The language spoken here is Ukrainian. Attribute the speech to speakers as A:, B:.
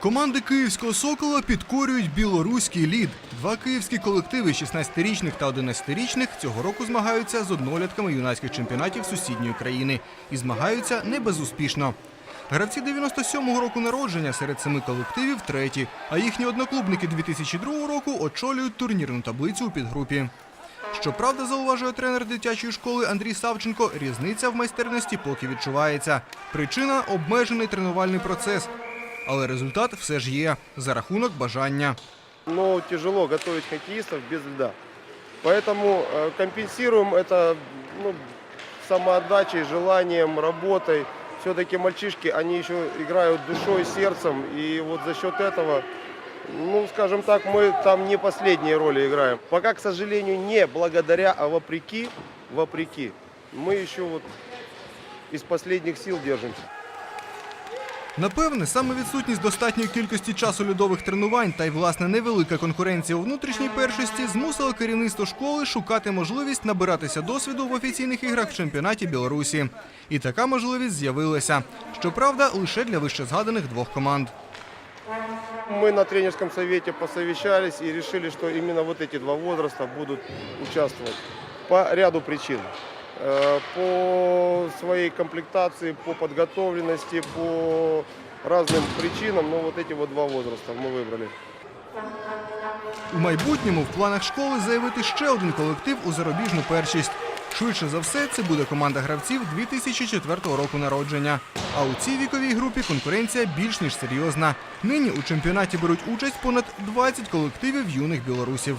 A: Команди київського сокола підкорюють білоруський лід. Два київські колективи 16-річних та 11-річних цього року змагаються з однолітками юнацьких чемпіонатів сусідньої країни і змагаються не безуспішно. Гравці 97-го року народження серед семи колективів треті, а їхні одноклубники 2002 року очолюють турнірну таблицю у підгрупі. Щоправда, зауважує тренер дитячої школи Андрій Савченко, різниця в майстерності поки відчувається. Причина обмежений тренувальний процес Але результат все ж є за рахунок бажання.
B: но тяжело готовить хоккеистов без льда. Поэтому э, компенсируем это ну, самоотдачей, желанием, работой. Все-таки мальчишки, они еще играют душой, сердцем, и вот за счет этого, ну, скажем так, мы там не последние роли играем. Пока, к сожалению, не благодаря, а вопреки, вопреки, мы еще вот из последних сил держимся.
A: Напевне, саме відсутність достатньої кількості часу льодових тренувань та й власне невелика конкуренція у внутрішній першості змусила керівництво школи шукати можливість набиратися досвіду в офіційних іграх в чемпіонаті Білорусі. І така можливість з'явилася. Щоправда, лише для вищезгаданих двох команд.
B: Мы на тренерском совете посовещались и решили, что именно вот эти два возраста будут участвовать по ряду причин. Э, По своей комплектации, по подготовленности, по разным причинам, но вот эти вот два возраста мы выбрали.
A: У майбутньому в планах школи заявити ще один колектив у зарубіжну першість. Швидше за все, це буде команда гравців 2004 року народження. А у цій віковій групі конкуренція більш ніж серйозна. Нині у чемпіонаті беруть участь понад 20 колективів юних білорусів.